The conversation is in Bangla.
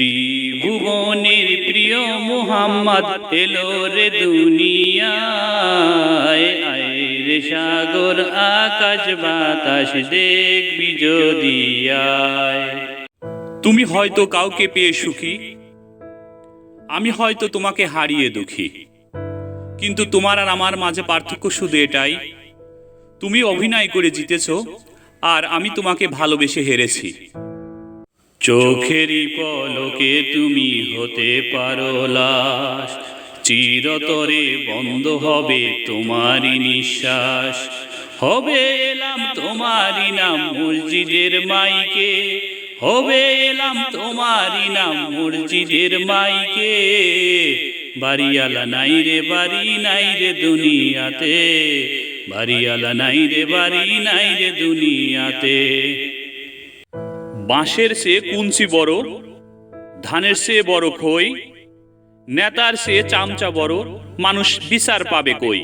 ত্রিভুবনের প্রিয় মুহাম্মদ এলো রে দুনিয়ায়। আয় রে সাগর আকাশ বাতাস দেখবি যদি তুমি হয়তো কাউকে পেয়ে সুখী, আমি হয়তো তোমাকে হারিয়ে দুঃখী। কিন্তু তোমার আর আমার মাঝে পার্থক্য শুধু এটাই, তুমি অভিনয় করে জিতেছ, আর আমি তোমাকে ভালোবেসে হেরেছি। চোখেরই পলকে তুমি হতে পারো লাশ। চিরতরে বন্ধ হবে তোমারই নিঃশ্বাস। হবে এলাম তোমারই নাম মসজিদের মাইকে। হবে এলাম তোমারই নাম মসজিদের মাইকে। বাড়িয়ালা নাই রে, বাড়ি নাই রে দুনিয়াতে। বাড়িয়ালা নাই রে, বাড়ি নাই রে দুনিয়াতে। বাঁশের সে কুঞ্চি বড়, ধানের সে বড় খই, নেতার সে চামচা বড়, মানুষ বিচার পাবে কই?